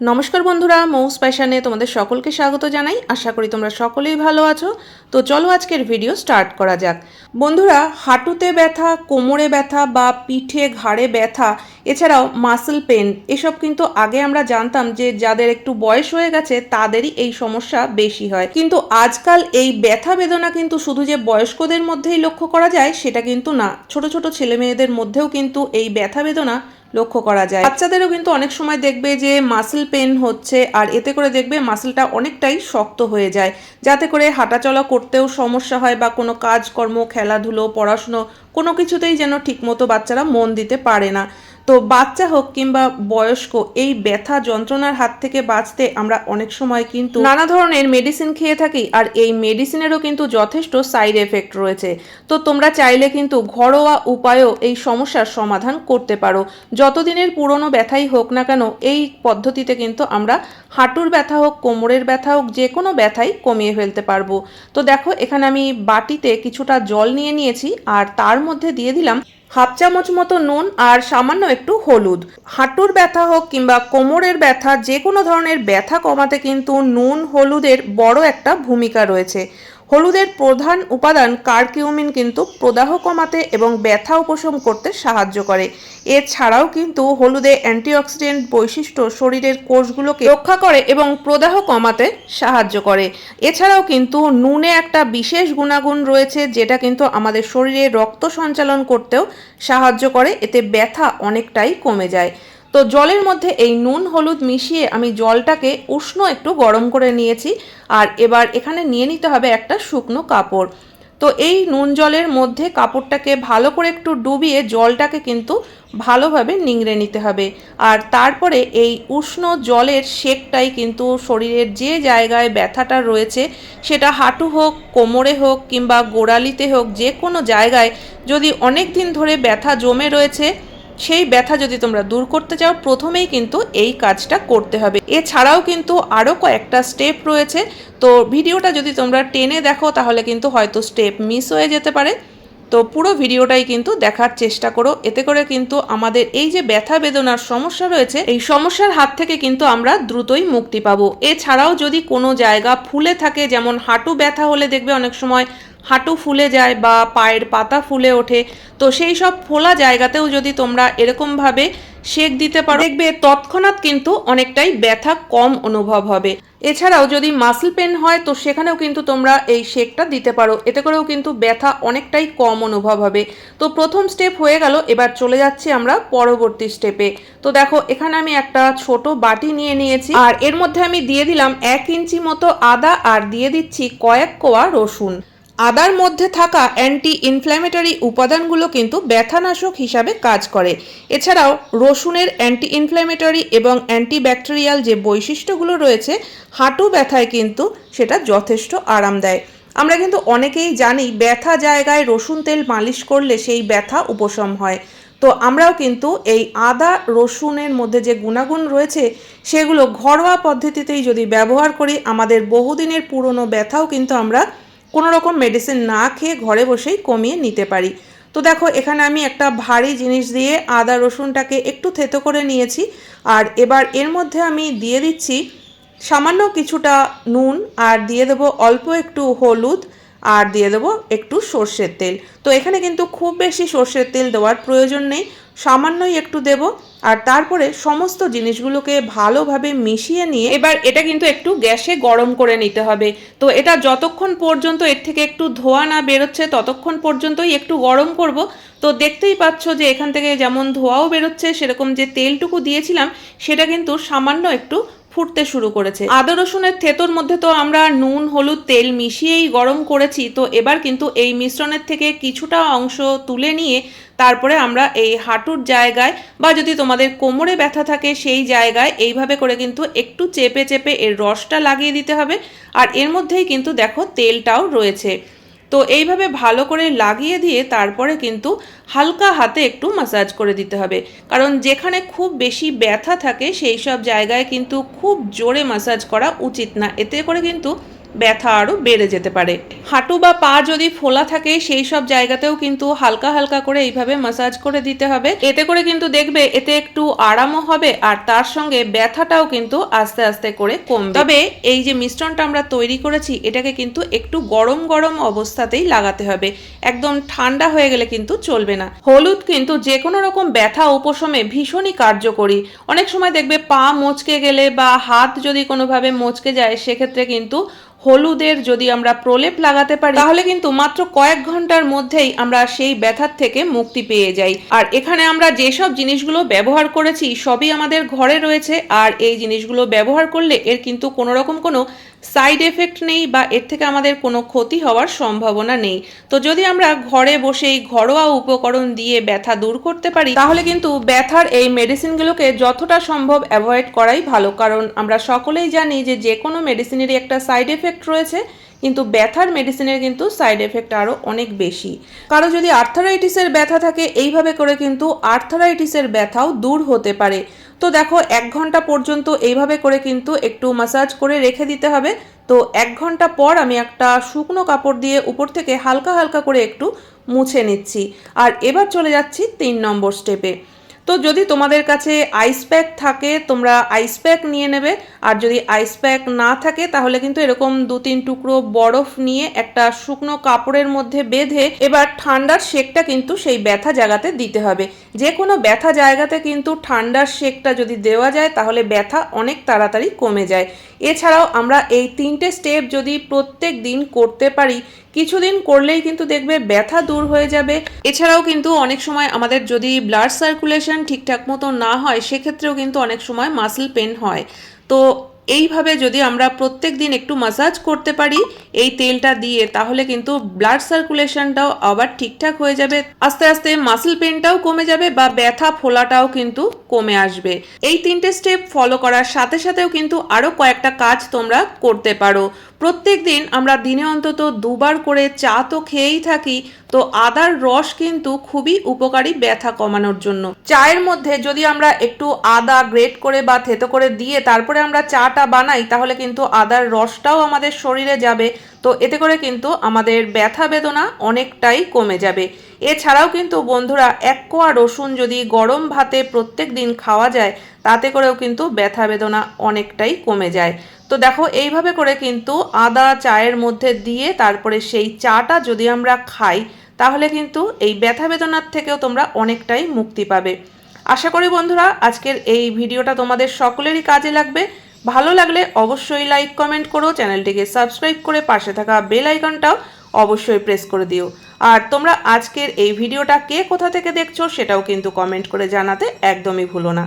নমস্কার বন্ধুরা, মৌস প্যাশনে তোমাদের সকলকে স্বাগত জানাই। আশা করি তোমরা সকলেই ভালো আছো। তো চলো আজকের ভিডিও স্টার্ট করা যাক। বন্ধুরা, হাঁটুতে ব্যথা, কোমরে ব্যথা বা পিঠে ঘাড়ে ব্যথা, এছাড়াও মাসল পেন এসব কিন্তু আগে আমরা জানতাম যে যাদের একটু বয়স হয়ে গেছে, তাদেরই এই সমস্যা বেশি হয়। কিন্তু আজকাল এই ব্যথা বেদনা কিন্তু শুধু যে বয়স্কদের মধ্যেই লক্ষ্য করা যায়, সেটা কিন্তু না। ছোট ছোট ছেলে মেয়েদের মধ্যেও কিন্তু এই ব্যথা বেদনা লক্ষ্য করা যায়। বাচ্চাদেরও কিন্তু অনেক সময় দেখবে যে মাসেল পেন হচ্ছে আর এতে করে দেখবে মাসেলটা অনেকটাই শক্ত হয়ে যায়। যাতে করে হাঁটাচলা করতেও সমস্যা হয় বা কোনো কাজকর্ম, খেলাধুলো, পড়াশুনো কোনো কিছুতেই যেন ঠিকমতো বাচ্চারা মন দিতে পারে না। তো বাচ্চা হোক কিংবা বয়স্ক, এই ব্যথা যন্ত্রণার হাত থেকে বাঁচতে আমরা অনেক সময় কিন্তু নানা ধরনের মেডিসিন খেয়ে থাকি আর এই মেডিসিনেরও কিন্তু যথেষ্ট সাইড এফেক্ট রয়েছে। তো তোমরা চাইলে কিন্তু ঘরোয়া উপায়েও এই সমস্যার সমাধান করতে পারো। যতদিনের পুরনো ব্যথাই হোক না কেন, এই পদ্ধতিতে কিন্তু আমরা হাঁটুর ব্যথা হোক, কোমরের ব্যথা হোক, যে কোনো ব্যথাই কমিয়ে ফেলতে পারব। তো দেখো, এখানে আমি বাটিতে কিছুটা জল নিয়ে নিয়েছি আর তার মধ্যে দিয়ে দিলাম হাফ চামচ মতো নুন আর সামান্য একটু হলুদ। হাঁটুর ব্যথা হোক কিংবা কোমরের ব্যথা, যে কোনো ধরনের ব্যথা কমাতে কিন্তু নুন, হলুদের বড় একটা ভূমিকা রয়েছে। হলুদের প্রধান উপাদান কার্কিউমিন কিন্তু প্রদাহ কমাতে এবং ব্যথা উপশম করতে সাহায্য করে। এছাড়াও কিন্তু হলুদে অ্যান্টিঅক্সিডেন্ট বৈশিষ্ট্য শরীরের কোষগুলোকে রক্ষা করে এবং প্রদাহ কমাতে সাহায্য করে। এছাড়াও কিন্তু নুনে একটা বিশেষ গুণাগুণ রয়েছে যেটা কিন্তু আমাদের শরীরে রক্ত সঞ্চালন করতেও সাহায্য করে। এতে ব্যথা অনেকটাই কমে যায়। তো জলের মধ্যে এই নুন হলুদ মিশিয়ে আমি জলটাকে উষ্ণ একটু গরম করে নিয়েছি, আর এবার এখানে নিয়ে নিতে হবে একটা শুকনো কাপড়। তো এই নুন জলের মধ্যে কাপড়টাকে ভালো করে একটু ডুবিয়ে জলটাকে কিন্তু ভালোভাবে নিংড়ে নিতে হবে। আর তারপরে এই উষ্ণ জলের শেকটাই কিন্তু শরীরের যে জায়গায় ব্যথাটা রয়েছে, সেটা হাঁটু হোক, কোমরে হোক কিংবা গোড়ালিতে হোক, যে কোনো জায়গায় যদি অনেক দিন ধরে ব্যথা জমে রয়েছে সেই ব্যথা যদি তোমরা দূর করতে চাও, প্রথমেই কিন্তু এই কাজটা করতে হবে। এছাড়াও কিন্তু আরও কয়েকটা স্টেপ রয়েছে। তো ভিডিওটা যদি তোমরা টেনে দেখো, তাহলে কিন্তু হয়তো স্টেপ মিস হয়ে যেতে পারে। তো পুরো ভিডিওটাই কিন্তু দেখার চেষ্টা করো। এতে করে কিন্তু আমাদের এই যে ব্যথা বেদনার সমস্যা রয়েছে, এই সমস্যার হাত থেকে কিন্তু আমরা দ্রুতই মুক্তি পাবো। এছাড়াও যদি কোনো জায়গা ফুলে থাকে, যেমন হাঁটু ব্যথা হলে দেখবে অনেক সময় হাঁটু ফুলে যায় বা পায়ের পাতা ফুলে ওঠে, তো সেই সব ফোলা জায়গাতেও যদি তোমরা এরকমভাবে শেক দিতে পারো, দেখবে তৎক্ষণাৎ কিন্তু অনেকটাই ব্যথা কম অনুভব হবে। এছাড়াও যদি মাসল পেন হয়, তো সেখানেও কিন্তু তোমরা এই শেকটা দিতে পারো। এতে করেও কিন্তু ব্যথা অনেকটাই কম অনুভব হবে। তো প্রথম স্টেপ হয়ে গেল, এবার চলে যাচ্ছি আমরা পরবর্তী স্টেপে তো দেখো, এখানে আমি একটা ছোট বাটি নিয়ে নিয়েছি, আর এর মধ্যে আমি দিয়ে দিলাম এক ইঞ্চি মতো আদা, আর দিয়ে দিচ্ছি কয়েক কোয়া রসুন। আদার মধ্যে থাকা অ্যান্টি ইনফ্ল্যামেটরি উপাদানগুলো কিন্তু ব্যথানাশক হিসাবে কাজ করে। এছাড়াও রসুনের অ্যান্টি ইনফ্ল্যামেটরি এবং অ্যান্টিব্যাকটেরিয়াল যে বৈশিষ্ট্যগুলো রয়েছে, হাঁটু ব্যথায় কিন্তু সেটা যথেষ্ট আরাম দেয়। আমরা কিন্তু অনেকেই জানি ব্যথা জায়গায় রসুন তেল মালিশ করলে সেই ব্যথা উপশম হয়। তো আমরাও কিন্তু এই আদা রসুনের মধ্যে যে গুণাগুণ রয়েছে, সেগুলো ঘরোয়া পদ্ধতিতেই যদি ব্যবহার করি, আমাদের বহুদিনের পুরনো ব্যথাও কিন্তু আমরা কোনো রকম মেডিসিন না খেয়ে ঘরে বসেই কমিয়ে নিতে পারি। তো দেখো, এখানে আমি একটা ভারী জিনিস দিয়ে আদা রসুনটাকে একটু থেতো করে নিয়েছি। আর এবার এর মধ্যে আমি দিয়ে দিচ্ছি সামান্য কিছুটা নুন, আর দিয়ে দেবো অল্প একটু হলুদ আর দিয়ে দেবো একটু সর্ষের তেল। তো এখানে কিন্তু খুব বেশি সর্ষের তেল দেওয়ার প্রয়োজন নেই, সামান্যই একটু দেব। আর তারপরে সমস্ত জিনিসগুলোকে ভালোভাবে মিশিয়ে নিয়ে এবার এটা কিন্তু একটু গ্যাসে গরম করে নিতে হবে। তো এটা যতক্ষণ পর্যন্ত এর থেকে একটু ধোয়া না বেরোচ্ছে, ততক্ষণ পর্যন্তই একটু গরম করব। তো দেখতেই পাচ্ছ যে এখান থেকে যেমন ধোয়াও বেরোচ্ছে, সেরকম যে তেলটুকু দিয়েছিলাম, সেটা কিন্তু সামান্য একটু ফুটতে শুরু করেছে। আদা, রসুনের থেতোর মধ্যে তো আমরা নুন, হলুদ, তেল মিশিয়েই গরম করেছি। তো এবার কিন্তু এই মিশ্রণের থেকে কিছুটা অংশ তুলে নিয়ে তারপরে আমরা এই হাঁটুর জায়গায় বা যদি তোমাদের কোমরে ব্যথা থাকে সেই জায়গায় এইভাবে করে কিন্তু একটু চেপে চেপে এর রসটা লাগিয়ে দিতে হবে। আর এর মধ্যেই কিন্তু দেখো তেলটাও রয়েছে। তো এইভাবে ভালো করে লাগিয়ে দিয়ে তারপরে কিন্তু হালকা হাতে একটু মাসাজ করে দিতে হবে। কারণ যেখানে খুব বেশি ব্যথা থাকে, সেই সব জায়গায় কিন্তু খুব জোরে মাসাজ করা উচিত না। এতে করে কিন্তু ব্যথা আরও বেড়ে যেতে পারে। হাঁটু বা পা যদি ফোলা থাকে, সেই সব জায়গাতেও কিন্তু হালকা হালকা করে এইভাবে মাসাজ করে দিতে হবে। এতে করে কিন্তু দেখবে এতে একটু আরামও হবে আর তার সঙ্গে ব্যথাটাও কিন্তু আস্তে আস্তে করে কমবে। তবে এই যে মিশ্রণটা আমরা তৈরি করেছি, এটাকে কিন্তু একটু গরম গরম অবস্থাতেই লাগাতে হবে। একদম ঠান্ডা হয়ে গেলে কিন্তু চলবে না। হলুদ কিন্তু যে কোনো রকম ব্যথা উপশমে ভীষণই কার্যকরী। অনেক সময় দেখবে পা মচকে গেলে বা হাত যদি কোনোভাবে মচকে যায়, সেক্ষেত্রে কিন্তু হলুদের যদি আমরা প্রলেপ লাগাতে পারি, তাহলে কিন্তু মাত্র কয়েক ঘণ্টার মধ্যেই আমরা সেই ব্যথার থেকে মুক্তি পেয়ে যাই। আর এখানে আমরা যেসব জিনিসগুলো ব্যবহার করেছি, সবই আমাদের ঘরে রয়েছে। আর এই জিনিসগুলো ব্যবহার করলে এর কিন্তু কোনো রকম কোনো সাইড এফেক্ট নেই বা এর থেকে আমাদের কোনো ক্ষতি হওয়ার সম্ভাবনা নেই। তো যদি আমরা ঘরে বসেই ঘরোয়া উপকরণ দিয়ে ব্যথা দূর করতে পারি, তাহলে কিন্তু ব্যথার এই মেডিসিনগুলোকে যতটা সম্ভব অ্যাভয়েড করাই ভালো। কারণ আমরা সকলেই জানি যে যে কোনো মেডিসিনেরই একটা সাইড এফেক্ট রয়েছে, কিন্তু ব্যথার মেডিসিনের কিন্তু সাইড এফেক্ট আরও অনেক বেশি। কারও যদি আর্থারাইটিসের ব্যথা থাকে, এইভাবে করে কিন্তু আর্থারাইটিসের ব্যথাও দূর হতে পারে। তো দেখো, এক ঘণ্টা পর্যন্ত এইভাবে করে কিন্তু একটু মাসাজ করে রেখে দিতে হবে। তো এক ঘণ্টা পর আমি একটা শুকনো কাপড় দিয়ে উপর থেকে হালকা হালকা করে একটু মুছে নিচ্ছি। আর এবার চলে যাচ্ছি তিন নম্বর স্টেপে তো যদি তোমাদের কাছে আইস প্যাক থাকে, তোমরা আইস প্যাক নিয়ে নেবে। আর যদি আইস প্যাক না থাকে, তাহলে কিন্তু এরকম দু তিন টুকরো বরফ নিয়ে একটা শুকনো কাপড়ের মধ্যে বেঁধে এবার ঠান্ডার শেকটা কিন্তু সেই ব্যথা জায়গাতে দিতে হবে। যে কোনো ব্যথা জায়গাতে কিন্তু ঠান্ডার শেকটা যদি দেওয়া যায়, তাহলে ব্যথা অনেক তাড়াতাড়ি কমে যায়। এছাড়াও আমরা এই তিনটে স্টেপ যদি প্রত্যেক দিন করতে পারি, কিছুদিন করলেই কিন্তু দেখবে ব্যথা দূর হয়ে যাবে। এছাড়াও কিন্তু অনেক সময় আমাদের যদি ব্লাড সার্কুলেশন ঠিকঠাক মতো না হয়, সেক্ষেত্রেও কিন্তু অনেক সময় মাসল পেন হয়। তো এইভাবে যদি আমরা প্রত্যেক দিন একটু মাসাজ করতে পারি, এই তেলটা দিয়ে, তাহলে কিন্তু ব্লাড সার্কুলেশনটাও আবার ঠিকঠাক হয়ে যাবে। আস্তে আস্তে মাসেল পেনটাও কমে যাবে বা ব্যথা ফোলাটাও কিন্তু কমে আসবে। এই তিনটে স্টেপ ফলো করার সাথে সাথেও কিন্তু আরও কয়েকটা কাজ তোমরা করতে পারো। প্রত্যেক দিন আমরা দিনে অন্তত দুবার করে চা তো খেয়েই থাকি, তো আদার রস কিন্তু খুবই উপকারী ব্যথা কমানোর জন্য। চায়ের মধ্যে যদি আমরা একটু আদা গ্রেট করে বা থেতো করে দিয়ে তারপরে আমরা চাটা বানাই, তাহলে কিন্তু আদার রসটাও আমাদের শরীরে যাবে। তো এতে করে কিন্তু আমাদের ব্যথা বেদনা অনেকটাই কমে যাবে। এছাড়াও কিন্তু বন্ধুরা, এক কোয়া রসুন যদি গরম ভাতে প্রত্যেক দিন খাওয়া যায়, তাতে করেও কিন্তু ব্যথা বেদনা অনেকটাই কমে যায়। তো দেখো, এইভাবে করে কিন্তু আদা চায়ের মধ্যে দিয়ে তারপরে সেই চাটা যদি আমরা খাই, তাহলে কিন্তু এই ব্যথা বেদনার থেকেও তোমরা অনেকটাই মুক্তি পাবে। আশা করি বন্ধুরা, আজকের এই ভিডিওটা তোমাদের সকলেরই কাজে লাগবে। ভালো লাগলে অবশ্যই লাইক কমেন্ট করো, চ্যানেলটিকে সাবস্ক্রাইব করে পাশে থাকা বেল আইকনটাও অবশ্যই প্রেস করে দিও। আর তোমরা আজকের এই ভিডিওটা কে কোথা থেকে দেখছ সেটাও কিন্তু কমেন্ট করে জানাতে একদমই ভুলো না।